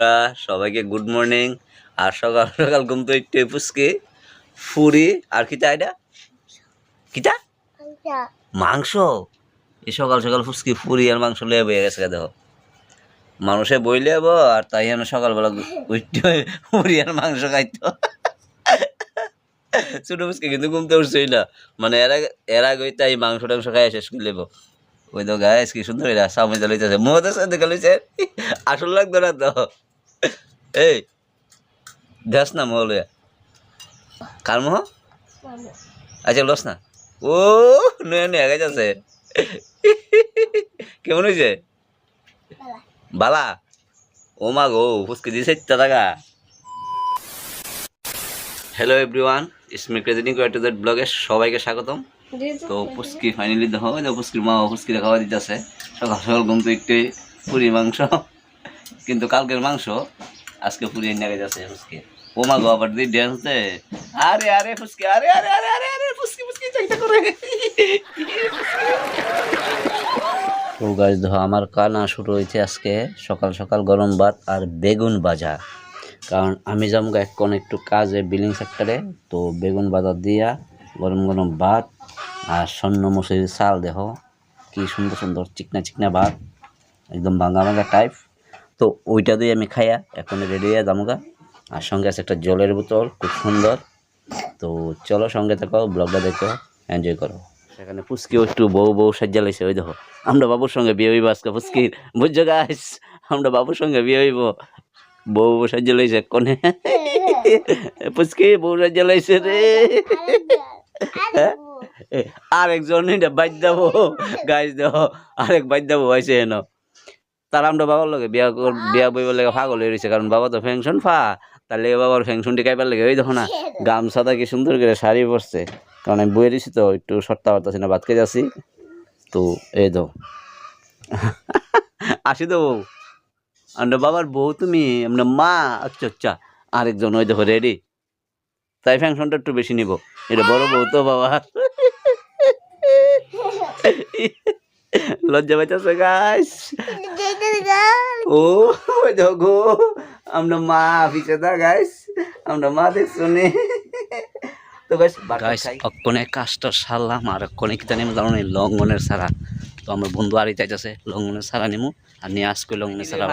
বন্ধুরা, সবাইকে good morning আর সকাল সকাল ঘুম তো একটু পুচকে ফুরি আর কিটা এটা কিটা মাংস। এই সকাল সকাল ফুচকি ফুরি আর মাংস লিয়ে বয়ে গেছে দেখো। মানুষে বই লিয়াব আর তাই আমি সকালবেলা উঠতে ফুরি আর মাংস খাইতো ছোট ফুচকি কিন্তু ঘুমতে উঠছেই না। মানে এর আগে এর আগে তাই মাংস টাংস খাই শেষ করে লেবো ওই তো গায়ে কি সুন্দর এটা সামনে চালাইতেছে মোহ তো সাথে লইছে। আসল লাগতো না তো। এই দেখ না মোহ লইয়া কার মোহ? আচ্ছা লস না। ও, নয়া নয়া গেছে কেমন হয়েছে বালা। ও মা গো ফুসকে দিয়েছে টাকা। হ্যালো এভরিওয়ান ইসমি ক্রেজিটিং কোয়ার্টার ব্লগে সবাইকে স্বাগতম। তো পুস্কি ফাইনালি দেখো পুস্কির মা পুস্কি খাওয়া দিতেছে। সকাল সকাল ঘুম তো একটু পুরি, মাংস। কিন্তু কালকের মাংস আজকে পুরি নিয়ে যাচ্ছে পুস্কি ও মা গো আবার দিয়ে ড্যান্স দে আরে আরে ফুসকি আরে আরে আরে আরে আরে ফুসকি ফুসকি চাইতে করে। তো গাছ দেখো আমার কানা শুরু হয়েছে আজকে। সকাল সকাল গরম ভাত আর বেগুন ভাজা। কারণ আমি যাব এখন একটু কাজে, বিলিং সেক্টরে। তো বেগুন বাজার দিয়া গরম গরম ভাত আর স্বর্ণ মসুরির চাল, দেখো। কি সুন্দর সুন্দর চিকনা চিকনা ভাত। একদম ভাঙা ভাঙা টাইপ তো ওইটা দিয়ে আমি খাইয়া এখন রেডি হয়ে যামগা আর সঙ্গে আছে একটা জলের বোতল, খুব সুন্দর। তো চলো সঙ্গে থাকো ব্লগটা দেখো এনজয় করো। সেখানে পুচকিও একটু বউ বউ সাজ্জা লাইছে, ওই দেখো। আমরা বাবুর সঙ্গে বিয়ে হইব আজকে পুচকির বুঝছ গাইস আমরা বাবুর সঙ্গে বিয়ে হইব। বউ বউ সাজ্জা লাইছে কনে। পুচকি বউ সাজ্জা লাইছে রে। আরেকজন বাইর দেবো। গাইজ দেব আরেক বাদ দেবো হয়েছে এন। তার আমরা বাবার লগে বিয়া কর- বিয়া বইবার লেগে পাগল হয়ে রয়েছে কারণ বাবা তো ফ্যাংশন ফা তার লেগে বাবার ফেংশনটি কাইবার লেগে ওই দেখো না গামছাটা কি সুন্দর করে শাড়ি পরছে। কারণ আমি বইয়ে দিছি তো একটু সত্তা পারতাছি না ভাত খেয়ে যাচ্ছি। তো এই দো আসি তো বউ। আমরা বাবার বউ তুমি আমরা মা আচ্ছা আচ্ছা আরেকজন ওই দেখো রেডি তাই ফ্যাংশনটা একটু বেশি নিব। এটা বড় বউ তো বাবা। লজ্জা পাইতেছে গাইস ও দেখো আমরা মা পিছে দা গাইস আমরা মা দেখছ নে। তো গাইস গাইস অক্ষণে কাজটা সারলাম আর অক্ষণে কি জানি জানো না লঙ্ঘনের সারা। তো আমার বন্ধু সারা নিমু আর নিয়ে আজকে সারা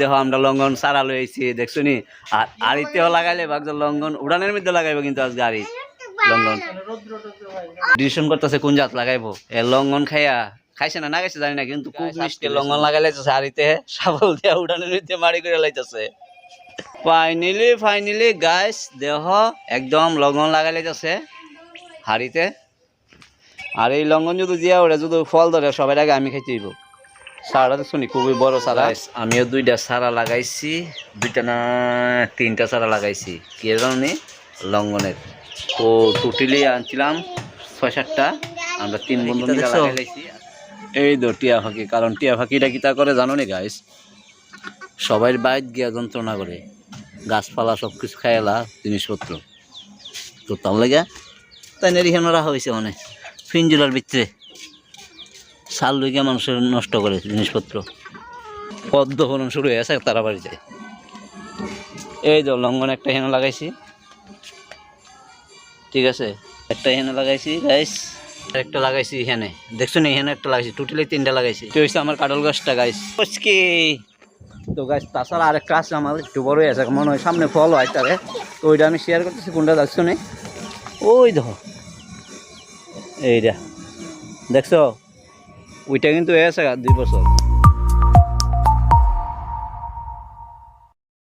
দেখো আমরা লঙ্ঘন সারা লই দেখছ নি? আর আড়িতেও লাগাইলে ভাগজ উড়ানের মধ্যে লাগাইবো কিন্তু আজকে আড়ি লঙ্ঘন ডিসিশন করতেছে কোন জাত লাগাইবো? এ লঙ্ঘন খাইয়া খাইছে না না খাইছে জানি না কিন্তু খুব মিষ্টি লঙ্ঘন লাগাইলাইছে হাড়িতে সাবল দিয়া উড়ানের মধ্যে মারি করে লাইতেছে। ফাইনালি ফাইনালি গাইস দেহ একদম লঙ্গন লাগাই লাইতেছে হাড়িতে। আর এই লঙ্ঘন যদি দিয়া ওটা যদি ফল ধরে সবার আগে আমি খাইতে দিব সারাটা শুনি খুবই বড় সারা। আমিও দুইটা সারা লাগাইছি দুইটা না তিনটা সারা লাগাইছি। কি জানি? লঙ্ঘনের তো টোটালি আনছিলাম ছয় সাতটা। আমরা তিন বন্ধু মিলে লাগাই লাইছি। এই তো টিয়া ফাঁকি, কারণ টিয়া ফাঁকিটা কি তা করে জানো নি গাইস সবাই বাইর গিয়া যন্ত্রণা করে। গাছপালা সব কিছু খাইলা, জিনিসপত্র। তো তার লেগে তাই এখানে রাখা হয়েছে মানে ফিনজুলার ভিতরে। সাল লইগে মানুষের নষ্ট করে জিনিসপত্র। পদ্ম ফলন শুরু হয়ে গেছে তারা বাড়ি যায় এই তো লঙ্ঘন একটা হেনে লাগাইছি। ঠিক আছে, একটা হেনে লাগাইছি গাইস একটা লাগাইছি এখানে। দেখছ না, এখানে একটা লাগাইছি, টোটালি তিনটা লাগাইছি। তো হচ্ছে আমার কাটল গাছটা গাছ কি তো গাছ তাছাড়া আরেকটা আছে আমার, একটু বড়ই আছে মনে হয় সামনে ফল হয় তারে। তো ওইটা আমি শেয়ার করতেছি, কোনটা দেখছ না? ওই দেখো। এইটা। দেখছ? ওইটা কিন্তু আছে দুই বছর।